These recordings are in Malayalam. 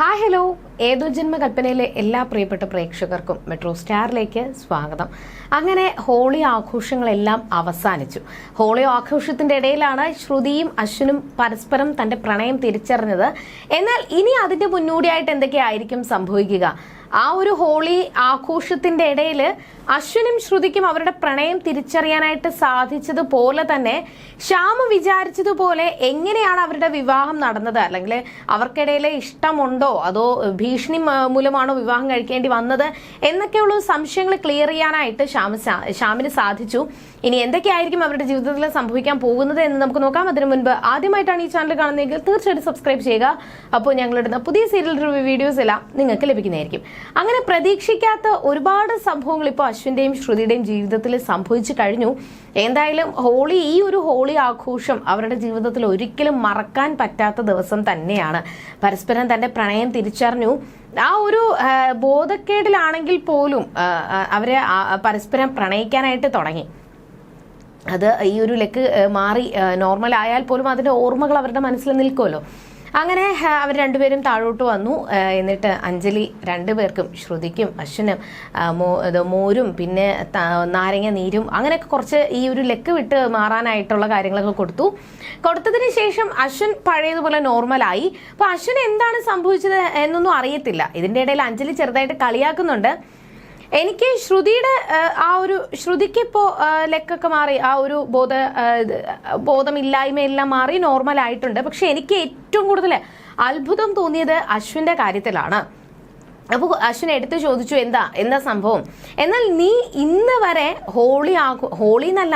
ഹായ് ഹലോ ഏതോ ജന്മകൽപ്പനയിലെ എല്ലാ പ്രിയപ്പെട്ട പ്രേക്ഷകർക്കും മെട്രോ സ്റ്റാറിലേക്ക് സ്വാഗതം. അങ്ങനെ ഹോളി ആഘോഷങ്ങളെല്ലാം അവസാനിച്ചു. ഹോളി ആഘോഷത്തിന്റെ ഇടയിലാണ് ശ്രുതിയും അശ്വിനും പരസ്പരം തന്റെ പ്രണയം തിരിച്ചറിഞ്ഞത്. എന്നാൽ ഇനി അതിന്റെ മുന്നോടിയായിട്ട് എന്തൊക്കെയായിരിക്കും സംഭവിക്കുക? ആ ഒരു ഹോളി ആഘോഷത്തിന്റെ ഇടയിൽ അശ്വിനും ശ്രുതിക്കും അവരുടെ പ്രണയം തിരിച്ചറിയാനായിട്ട് സാധിച്ചതുപോലെ തന്നെ ശ്യാമ വിചാരിച്ചതുപോലെ എങ്ങനെയാണ് അവരുടെ വിവാഹം നടന്നത്? അല്ലെങ്കിൽ അവർക്കിടയിലെ ഇഷ്ടമുണ്ടോ? അതോ ഭീഷണി മൂലമാണോ വിവാഹം കഴിക്കേണ്ടി വന്നത് എന്നൊക്കെയുള്ള സംശയങ്ങൾ ക്ലിയർ ചെയ്യാനായിട്ട് ശ്യാമിന് സാധിച്ചു. ഇനി എന്തൊക്കെയായിരിക്കും അവരുടെ ജീവിതത്തിൽ സംഭവിക്കാൻ പോകുന്നത് എന്ന് നമുക്ക് നോക്കാം. അതിനു മുൻപ് ആദ്യമായിട്ടാണ് ഈ ചാനൽ കാണുന്നതെങ്കിൽ തീർച്ചയായിട്ടും സബ്സ്ക്രൈബ് ചെയ്യുക. അപ്പോൾ ഞങ്ങളിടുന്ന പുതിയ സീരിയൽ റിവ്യൂ വീഡിയോസ് എല്ലാം നിങ്ങൾക്ക് ലഭിക്കുന്നതായിരിക്കും. അങ്ങനെ പ്രതീക്ഷിക്കാത്ത ഒരുപാട് സംഭവങ്ങൾ ഇപ്പോൾ അശ്വിന്റെയും ശ്രുതിയുടെയും ജീവിതത്തിൽ സംഭവിച്ചു കഴിഞ്ഞു. എന്തായാലും ഹോളി ഈ ഒരു ഹോളി ആഘോഷം അവരുടെ ജീവിതത്തിൽ ഒരിക്കലും മറക്കാൻ പറ്റാത്ത ദിവസം തന്നെയാണ്. പരസ്പരം തന്റെ പ്രണയം തിരിച്ചറിഞ്ഞു. ആ ഒരു ബോധക്കേടിലാണെങ്കിൽ പോലും അവരെ പരസ്പരം പ്രണയിക്കാനായിട്ട് തുടങ്ങി. അത് ഈ ഒരു ലെക്ക് മാറി നോർമൽ ആയാൽ പോലും അതിന്റെ ഓർമ്മകൾ അവരുടെ മനസ്സിൽ നിൽക്കുമല്ലോ. അങ്ങനെ അവർ രണ്ടുപേരും താഴോട്ട് വന്നു. എന്നിട്ട് അഞ്ജലി രണ്ടുപേർക്കും ശ്രുതിക്കും അശ്വനും മോരും പിന്നെ നാരങ്ങ നീരും അങ്ങനെയൊക്കെ കുറച്ച് ഈ ഒരു ലെക്ക് വിട്ട് മാറാനായിട്ടുള്ള കാര്യങ്ങളൊക്കെ കൊടുത്തു. കൊടുത്തതിന് ശേഷം അശ്വൻ പഴയതുപോലെ നോർമലായി അപ്പോൾ അശ്വൻ എന്താണ് സംഭവിച്ചത് എന്നൊന്നും അറിയത്തില്ല. ഇതിന്റെ ഇടയിൽ അഞ്ജലി ചെറുതായിട്ട് കളിയാക്കുന്നുണ്ട്. എനിക്ക് ശ്രുതിയുടെ ആ, ഒരു ശ്രുതിക്ക് ഇപ്പോ ലെക്കൊക്കെ മാറി ആ ഒരു ബോധ ബോധമില്ലായ്മയെല്ലാം മാറി നോർമൽ ആയിട്ടുണ്ട് പക്ഷെ എനിക്ക് ഏറ്റവും കൂടുതൽ അത്ഭുതം തോന്നിയത് അശ്വിന്റെ കാര്യത്തിലാണ്. അപ്പോൾ അശ്വിൻ എടുത്തു ചോദിച്ചു എന്താ എന്താ സംഭവം? എന്നാൽ നീ ഇന്ന് വരെ ഹോളി ആകു ഹോളി എന്നല്ല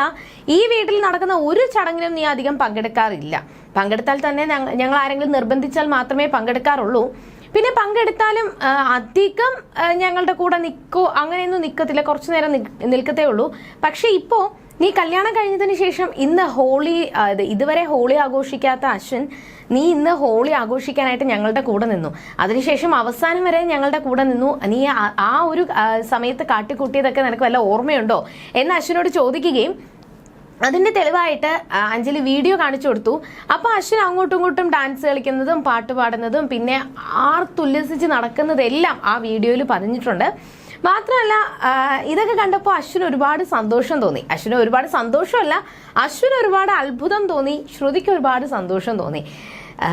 ഈ വീട്ടിൽ നടക്കുന്ന ഒരു ചടങ്ങിലും നീ അധികം പങ്കെടുക്കാറില്ല. പങ്കെടുത്താൽ തന്നെ ഞങ്ങൾ ആരെങ്കിലും നിർബന്ധിച്ചാൽ മാത്രമേ പങ്കെടുക്കാറുള്ളൂ. പിന്നെ പങ്കെടുത്താലും അധികം ഞങ്ങളുടെ കൂടെ നിൽക്കോ അങ്ങനെയൊന്നും നിൽക്കത്തില്ല കുറച്ചു നേരം നിൽ- നിൽക്കത്തേ ഉള്ളൂ. പക്ഷെ ഇപ്പോൾ നീ കല്യാണം കഴിഞ്ഞതിന് ശേഷം ഇന്ന് ഹോളി ഇതുവരെ ഹോളി ആഘോഷിക്കാത്ത അശ്വിൻ നീ ഇന്ന് ഹോളി ആഘോഷിക്കാനായിട്ട് ഞങ്ങളുടെ കൂടെ നിന്നു. അതിനുശേഷം അവസാനം വരെ ഞങ്ങളുടെ കൂടെ നിന്നു. നീ ആ- ഒരു സമയത്ത് കാട്ടിക്കൂട്ടിയതൊക്കെ നിനക്ക് വല്ല ഓർമ്മയുണ്ടോ? എന്ന് അശ്വിനോട് ചോദിക്കുകയും അതിന്റെ തെളിവായിട്ട് അഞ്ജലി വീഡിയോ കാണിച്ചു കൊടുത്തു. അപ്പൊ അശ്വിൻ അങ്ങോട്ടും ഇങ്ങോട്ടും ഡാൻസ് കളിക്കുന്നതും പാട്ട് പാടുന്നതും പിന്നെ ആർത്തുല്ലസിച്ച് നടക്കുന്നതെല്ലാം ആ വീഡിയോയിൽ പറഞ്ഞിട്ടുണ്ട് മാത്രമല്ല ഇതൊക്കെ കണ്ടപ്പോൾ അശ്വിന് ഒരുപാട് സന്തോഷം തോന്നി. അശ്വിന് ഒരുപാട് സന്തോഷമല്ല അശ്വിന് ഒരുപാട് അത്ഭുതം തോന്നി ശ്രുതിക്ക് ഒരുപാട് സന്തോഷം തോന്നി. ആ,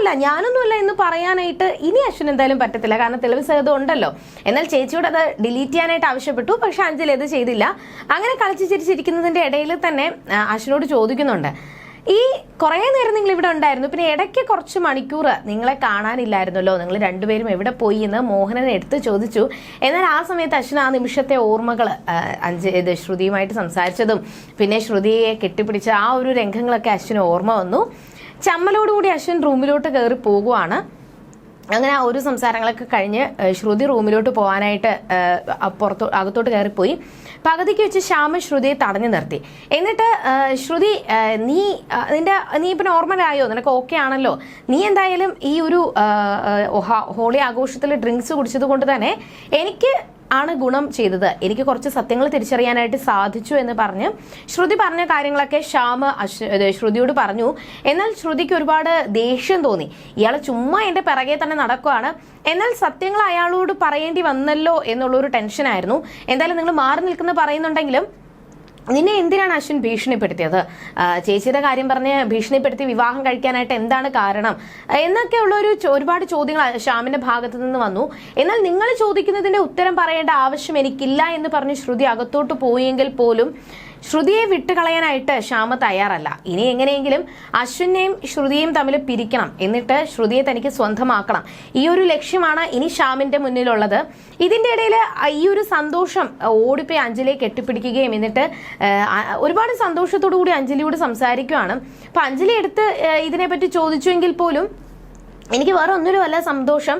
അല്ല ഞാനൊന്നും അല്ല എന്ന് പറയാനായിട്ട് ഇനി അശ്വിൻ എന്തായാലും പറ്റത്തില്ല. കാരണം തെളിവ് സഹിതം ഉണ്ടല്ലോ. എന്നാൽ ചേച്ചിയോട് അത് ഡിലീറ്റ് ചെയ്യാനായിട്ട് ആവശ്യപ്പെട്ടു. പക്ഷെ അഞ്ജലി അത് ചെയ്തില്ല. അങ്ങനെ കളിച്ച് ചിരിച്ചിരിക്കുന്നതിന്റെ ഇടയിൽ തന്നെ അശ്വിനോട് ചോദിക്കുന്നുണ്ട്. ഈ കുറേ നേരം നിങ്ങൾ ഇവിടെ ഉണ്ടായിരുന്നു. പിന്നെ ഇടയ്ക്ക് കുറച്ച് മണിക്കൂർ നിങ്ങളെ കാണാനില്ലായിരുന്നല്ലോ. നിങ്ങൾ രണ്ടുപേരും എവിടെ പോയി എന്ന് മോഹനൻ എടുത്ത് ചോദിച്ചു. എന്നാൽ ആ സമയത്ത് അശ്വിൻ ആ നിമിഷത്തെ ഓർമ്മകൾ അഞ്ച് ഇത് ശ്രുതിയുമായിട്ട് സംസാരിച്ചതും പിന്നെ ശ്രുതിയെ കെട്ടിപ്പിടിച്ച ആ ഒരു രംഗങ്ങളൊക്കെ അശ്വിന് ഓർമ്മ വന്നു. ചമ്മലോടുകൂടി അശ്വിൻ റൂമിലോട്ട് കയറി പോകുവാണ്. അങ്ങനെ ആ ഒരു സംസാരങ്ങളൊക്കെ കഴിഞ്ഞ് ശ്രുതി റൂമിലോട്ട് പോകാനായിട്ട് പുറത്തു അകത്തോട്ട് കയറിപ്പോയി. പകുതിക്ക് വെച്ച് ശ്യാമ ശ്രുതിയെ തടഞ്ഞു നിർത്തി. എന്നിട്ട് ശ്രുതി നീ നിന്റെ നീ ഇപ്പം നോർമലായോ? നിനക്ക് ഓക്കെ ആണല്ലോ. നീ എന്തായാലും ഈ ഒരു ഹോളി ആഘോഷത്തിൽ ഡ്രിങ്ക്സ് കുടിച്ചത് കൊണ്ട് തന്നെ എനിക്ക് ആണ് ഗുണം ചെയ്തത്. എനിക്ക് കുറച്ച് സത്യങ്ങൾ തിരിച്ചറിയാനായിട്ട് സാധിച്ചു എന്ന് പറഞ്ഞ് ശ്രുതി പറഞ്ഞ കാര്യങ്ങളൊക്കെ ശ്യാമ ശ്രുതിയോട് പറഞ്ഞു. എന്നാൽ ശ്രുതിക്ക് ഒരുപാട് ദേഷ്യം തോന്നി. ഇയാൾ ചുമ്മാ എന്റെ പിറകെ തന്നെ നടക്കുവാണ്. എന്നാൽ സത്യങ്ങൾ അയാളോട് പറയേണ്ടി വന്നല്ലോ എന്നുള്ളൊരു ടെൻഷനായിരുന്നു. എന്തായാലും നിങ്ങൾ മാറി നിൽക്കുന്ന പറയുന്നുണ്ടെങ്കിലും നിന്നെ എന്തിനാണ് അശ്വിൻ ഭീഷണിപ്പെടുത്തിയത്? ചേച്ചിയുടെ കാര്യം പറഞ്ഞ് ഭീഷണിപ്പെടുത്തി വിവാഹം കഴിക്കാനായിട്ട് എന്താണ് കാരണം? എന്നൊക്കെയുള്ള ഒരു ഒരുപാട് ചോദ്യങ്ങൾ ശ്യാമിന്റെ ഭാഗത്ത് നിന്ന് വന്നു. എന്നാൽ നിങ്ങൾ ചോദിക്കുന്നതിന്റെ ഉത്തരം പറയേണ്ട ആവശ്യം എനിക്കില്ല എന്ന് പറഞ്ഞ് ശ്രുതി അകത്തോട്ട് പോയെങ്കിൽ പോലും ശ്രുതിയെ വിട്ടുകളയാനായിട്ട് ശ്യാമ തയ്യാറല്ല. ഇനി എങ്ങനെയെങ്കിലും അശ്വിനെയും ശ്രുതിയെയും തമ്മിൽ പിരിക്കണം. എന്നിട്ട് ശ്രുതിയെ തനിക്ക് സ്വന്തമാക്കണം. ഈ ഒരു ലക്ഷ്യമാണ് ഇനി ശ്യാമിന്റെ മുന്നിലുള്ളത്. ഇതിന്റെ ഇടയിൽ ഈ ഒരു സന്തോഷം ഓടിപ്പോയി അഞ്ജലിയെ കെട്ടിപ്പിടിക്കുകയും എന്നിട്ട് ഒരുപാട് സന്തോഷത്തോടു കൂടി അഞ്ജലിയോട് സംസാരിക്കുകയാണ് അപ്പൊ അഞ്ജലി എടുത്ത് ഇതിനെ ഇതിനെപ്പറ്റി ചോദിച്ചുവെങ്കിൽ പോലും എനിക്ക് വേറെ ഒന്നിലും അല്ല സന്തോഷം.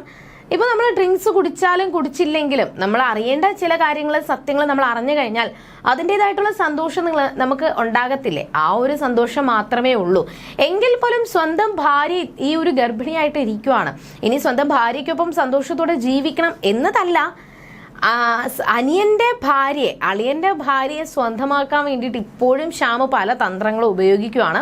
ഇപ്പൊ നമ്മൾ ഡ്രിങ്ക്സ് കുടിച്ചാലും കുടിച്ചില്ലെങ്കിലും നമ്മൾ അറിയേണ്ട ചില കാര്യങ്ങൾ സത്യങ്ങൾ നമ്മൾ അറിഞ്ഞു കഴിഞ്ഞാൽ അതിന്റെതായിട്ടുള്ള സന്തോഷം നിങ്ങൾ നമുക്ക് ഉണ്ടാകത്തില്ലേ? ആ ഒരു സന്തോഷം മാത്രമേ ഉള്ളൂ. എങ്കിൽ പോലും സ്വന്തം ഭാര്യ ഈ ഒരു ഗർഭിണിയായിട്ട് ഇരിക്കുവാണ്. ഇനി സ്വന്തം ഭാര്യയ്ക്കൊപ്പം സന്തോഷത്തോടെ ജീവിക്കണം എന്നതല്ല അനിയന്റെ ഭാര്യയെ അളിയന്റെ ഭാര്യയെ സ്വന്തമാക്കാൻ വേണ്ടിയിട്ട് ഇപ്പോഴും ശ്യാമ പല തന്ത്രങ്ങളും ഉപയോഗിക്കുവാണ്.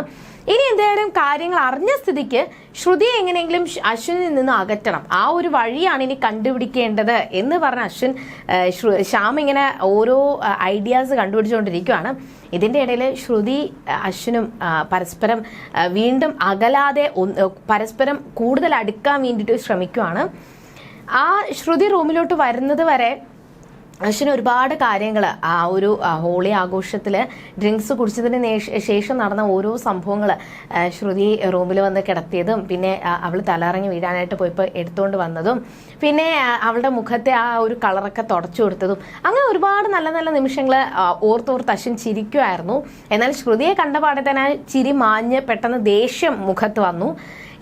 ഇനി എന്തായാലും കാര്യങ്ങൾ അറിഞ്ഞ സ്ഥിതിക്ക് ശ്രുതിയെ എങ്ങനെയെങ്കിലും അശ്വിനിൽ നിന്ന് അകറ്റണം. ആ ഒരു വഴിയാണ് ഇനി കണ്ടുപിടിക്കേണ്ടത് എന്ന് പറഞ്ഞ അശ്വിൻ ശ്യാം ഇങ്ങനെ ഓരോ ഐഡിയാസ് കണ്ടുപിടിച്ചുകൊണ്ടിരിക്കുകയാണ് ഇതിന്റെ ഇടയിൽ ശ്രുതി അശ്വിനും പരസ്പരം വീണ്ടും അകലാതെ പരസ്പരം കൂടുതൽ അടുക്കാൻ വേണ്ടിയിട്ട് ശ്രമിക്കുകയാണ് ആ ശ്രുതി റൂമിലോട്ട് വരുന്നത് വരെ അശ്വിന് ഒരുപാട് കാര്യങ്ങൾ ആ ഒരു ഹോളി ആഘോഷത്തിൽ ഡ്രിങ്ക്സ് കുടിച്ചതിന് ശേഷം നടന്ന ഓരോ സംഭവങ്ങൾ ശ്രുതി റൂമിൽ വന്ന് കിടത്തിയതും പിന്നെ അവൾ തലറങ്ങി വീഴാനായിട്ട് പോയപ്പോൾ എടുത്തുകൊണ്ട് വന്നതും പിന്നെ അവളുടെ മുഖത്തെ ആ ഒരു കളറൊക്കെ തുടച്ചു കൊടുത്തതും അങ്ങനെ ഒരുപാട് നല്ല നല്ല നിമിഷങ്ങൾ ഓർത്തോർത്ത് അശ്വിൻ ചിരിക്കുമായിരുന്നു എന്നാൽ ശ്രുതിയെ കണ്ടപാടെ തന്നെ ആ ചിരി മാഞ്ഞ് പെട്ടെന്ന് ദേഷ്യം മുഖത്ത് വന്നു.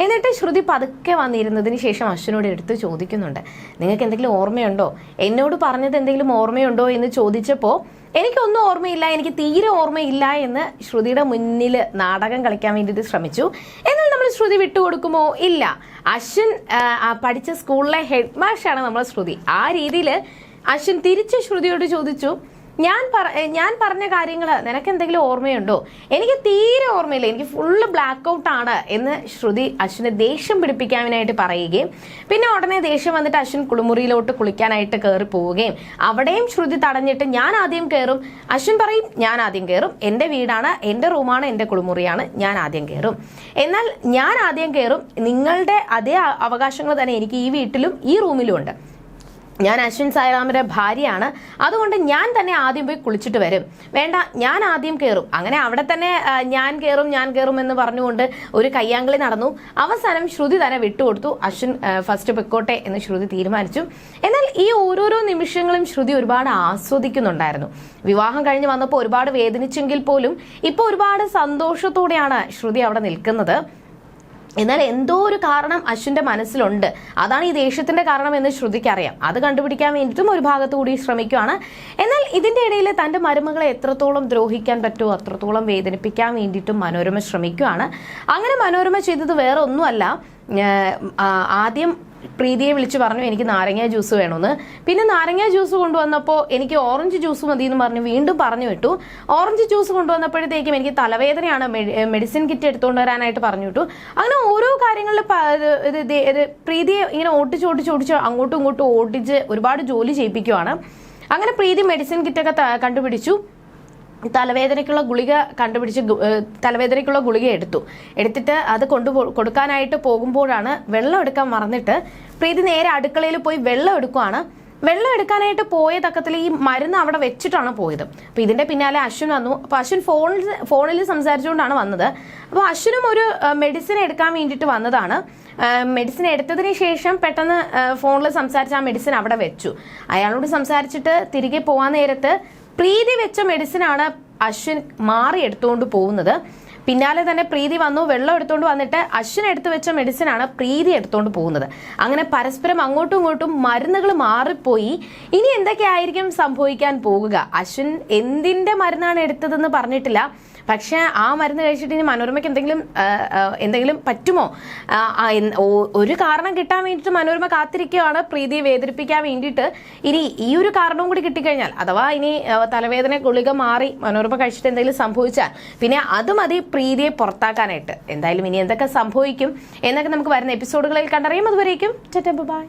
എന്നിട്ട് ശ്രുതി പതുക്കെ വന്നിരുന്നതിന് ശേഷം അശ്വിനോട് എടുത്ത് ചോദിക്കുന്നുണ്ട്. നിങ്ങൾക്ക് എന്തെങ്കിലും ഓർമ്മയുണ്ടോ? എന്നോട് പറഞ്ഞത് എന്തെങ്കിലും ഓർമ്മയുണ്ടോ? എന്ന് ചോദിച്ചപ്പോൾ എനിക്കൊന്നും ഓർമ്മയില്ല. എനിക്ക് തീരെ ഓർമ്മയില്ല എന്ന് ശ്രുതിയുടെ മുന്നിൽ നാടകം കളിക്കാൻ വേണ്ടിയിട്ട് ശ്രമിച്ചു. എന്നാൽ നമ്മൾ ശ്രുതി വിട്ടുകൊടുക്കുമോ? ഇല്ല. അശ്വിൻ പഠിച്ച സ്കൂളിലെ ഹെഡ് മാഷാണ് നമ്മൾ ശ്രുതി. ആ രീതിയിൽ അശ്വിൻ തിരിച്ച് ശ്രുതിയോട് ചോദിച്ചു. ഞാൻ ഞാൻ പറഞ്ഞ കാര്യങ്ങൾ നിനക്ക് എന്തെങ്കിലും ഓർമ്മയുണ്ടോ? എനിക്ക് തീരെ ഓർമ്മയില്ല. എനിക്ക് ഫുള്ള് ബ്ലാക്ക് ഔട്ട് ആണ് എന്ന് ശ്രുതി അശ്വിനെ ദേഷ്യം പിടിപ്പിക്കാനായിട്ട് പറയുകയും പിന്നെ ഉടനെ ദേഷ്യം വന്നിട്ട് അശ്വിൻ കുളിമുറിയിലോട്ട് കുളിക്കാനായിട്ട് കയറി പോവുകയും അവിടെയും ശ്രുതി തടഞ്ഞിട്ട് ഞാൻ ആദ്യം കയറും അശ്വിൻ പറയും ഞാൻ ആദ്യം കയറും എന്റെ വീടാണ് എന്റെ റൂമാണ് എന്റെ കുളിമുറിയാണ്. ഞാൻ ആദ്യം കയറും എന്നാൽ ഞാൻ ആദ്യം കയറും നിങ്ങളുടെ അതേ അവകാശങ്ങൾ തന്നെ എനിക്ക് ഈ വീട്ടിലും ഈ റൂമിലും ഉണ്ട്. ഞാൻ അശ്വിൻ സായിറാമിന്റെ ഭാര്യയാണ്. അതുകൊണ്ട് ഞാൻ തന്നെ ആദ്യം പോയി കുളിച്ചിട്ട് വരും. വേണ്ട ഞാൻ ആദ്യം കയറും അങ്ങനെ അവിടെ തന്നെ ഞാൻ കയറും ഞാൻ കയറും എന്ന് പറഞ്ഞുകൊണ്ട് ഒരു കയ്യാങ്കളി നടന്നു. അവസാനം ശ്രുതി തന്നെ വിട്ടുകൊടുത്തു. അശ്വിൻ ഫസ്റ്റ് പൊയ്ക്കോട്ടെ എന്ന് ശ്രുതി തീരുമാനിച്ചു. എന്നാൽ ഈ ഓരോരോ നിമിഷങ്ങളും ശ്രുതി ഒരുപാട് ആസ്വദിക്കുന്നുണ്ടായിരുന്നു. വിവാഹം കഴിഞ്ഞ് വന്നപ്പോൾ ഒരുപാട് വേദനിച്ചെങ്കിൽ പോലും ഇപ്പോൾ ഒരുപാട് സന്തോഷത്തോടെയാണ് ശ്രുതി അവിടെ നിൽക്കുന്നത്. എന്നാൽ എന്തോ ഒരു കാരണം അശ്വിന്റെ മനസ്സിലുണ്ട്. അതാണ് ഈ ദേഷ്യത്തിന്റെ കാരണം എന്ന് ശ്രുതിക്കറിയാം. അത് കണ്ടുപിടിക്കാൻ വേണ്ടിയിട്ടും ഒരു ഭാഗത്തുകൂടി ശ്രമിക്കുകയാണ് എന്നാൽ ഇതിന്റെ ഇടയിൽ തന്റെ മരുമകളെ എത്രത്തോളം ദ്രോഹിക്കാൻ പറ്റുമോ അത്രത്തോളം വേദനിപ്പിക്കാൻ വേണ്ടിയിട്ടും മനോരമ ശ്രമിക്കുകയാണ് അങ്ങനെ മനോരമ ചെയ്തത് വേറെ ഒന്നുമല്ല ആദ്യം പ്രീതിയെ വിളിച്ചു പറഞ്ഞു എനിക്ക് നാരങ്ങ ജ്യൂസ് വേണമെന്ന് പിന്നെ നാരങ്ങ ജ്യൂസ് കൊണ്ടുവന്നപ്പോൾ എനിക്ക് ഓറഞ്ച് ജ്യൂസ് മതി എന്ന് പറഞ്ഞ് വീണ്ടും പറഞ്ഞു വിട്ടു. ഓറഞ്ച് ജ്യൂസ് കൊണ്ടുവന്നപ്പോഴത്തേക്കും എനിക്ക് തലവേദനയാണ് മെഡിസിൻ കിറ്റ് എടുത്തുകൊണ്ട് വരാനായിട്ട് പറഞ്ഞു വിട്ടു. അങ്ങനെ ഓരോ കാര്യങ്ങളിൽ പ്രീതിയെ ഇങ്ങനെ ഓട്ടിച്ച് ഓട്ടിച്ച് ഓടിച്ച് അങ്ങോട്ടും ഇങ്ങോട്ടും ഓടിച്ച് ഒരുപാട് ജോലി ചെയ്യിപ്പിക്കുവാണ്. അങ്ങനെ പ്രീതി മെഡിസിൻ കിറ്റൊക്കെ കണ്ടുപിടിച്ചു. തലവേദനയ്ക്കുള്ള ഗുളിക കണ്ടുപിടിച്ച് തലവേദനയ്ക്കുള്ള ഗുളിക എടുത്തു. എടുത്തിട്ട് അത് കൊണ്ടു കൊടുക്കാനായിട്ട് പോകുമ്പോഴാണ് വെള്ളം എടുക്കാൻ മറന്നിട്ട് പ്രീതി നേരെ അടുക്കളയിൽ പോയി വെള്ളം എടുക്കുവാണ്. വെള്ളം എടുക്കാനായിട്ട് പോയ തക്കത്തിൽ ഈ മരുന്ന് അവിടെ വെച്ചിട്ടാണ് പോയത്. അപ്പൊ ഇതിന്റെ പിന്നാലെ അശ്വിൻ വന്നു. അപ്പോൾ അശ്വിൻ ഫോണിൽ ഫോണിൽ സംസാരിച്ചുകൊണ്ടാണ് വന്നത്. അപ്പോൾ അശ്വിനും ഒരു മെഡിസിൻ എടുക്കാൻ വേണ്ടിയിട്ട് വന്നതാണ്. മെഡിസിൻ എടുത്തതിന് ശേഷം പെട്ടെന്ന് ഫോണിൽ സംസാരിച്ച് ആ മെഡിസിൻ അവിടെ വെച്ചു. അയാളോട് സംസാരിച്ചിട്ട് തിരികെ പോകാൻ നേരത്ത് പ്രീതി വെച്ച മെഡിസിനാണ് അശ്വിൻ മാറി എടുത്തുകൊണ്ട് പോകുന്നത്. പിന്നാലെ തന്നെ പ്രീതി വന്നു വെള്ളം എടുത്തുകൊണ്ട് വന്നിട്ട് അശ്വിൻ എടുത്തു വെച്ച മെഡിസിനാണ് പ്രീതി എടുത്തുകൊണ്ട് പോകുന്നത്. അങ്ങനെ പരസ്പരം അങ്ങോട്ടും ഇങ്ങോട്ടും മരുന്നുകൾ മാറിപ്പോയി. ഇനി എന്തൊക്കെയായിരിക്കും സംഭവിക്കാൻ പോകുക? അശ്വിൻ എന്തിന്റെ മരുന്നാണ് എടുത്തതെന്ന് പറഞ്ഞിട്ടില്ല. പക്ഷെ ആ മരുന്ന് കഴിച്ചിട്ട് ഇനി മനോരമയ്ക്ക് എന്തെങ്കിലും എന്തെങ്കിലും പറ്റുമോ? ഒരു കാരണം കിട്ടാൻ വേണ്ടിയിട്ട് മനോരമ കാത്തിരിക്കുകയാണ് പ്രീതിയെ വേദനിപ്പിക്കാൻ വേണ്ടിയിട്ട്. ഇനി ഈ ഒരു കാരണവും കൂടി കിട്ടിക്കഴിഞ്ഞാൽ അഥവാ ഇനി തലവേദന ഗുളിക മാറി മനോരമ കഴിച്ചിട്ട് എന്തെങ്കിലും സംഭവിച്ചാൽ പിന്നെ അത് മതി പ്രീതിയെ പുറത്താക്കാനായിട്ട്. എന്തായാലും ഇനി എന്തൊക്കെ സംഭവിക്കും എന്നൊക്കെ നമുക്ക് വരുന്ന എപ്പിസോഡുകളിൽ കണ്ടറിയാം. അതുവരേക്കും ബൈ.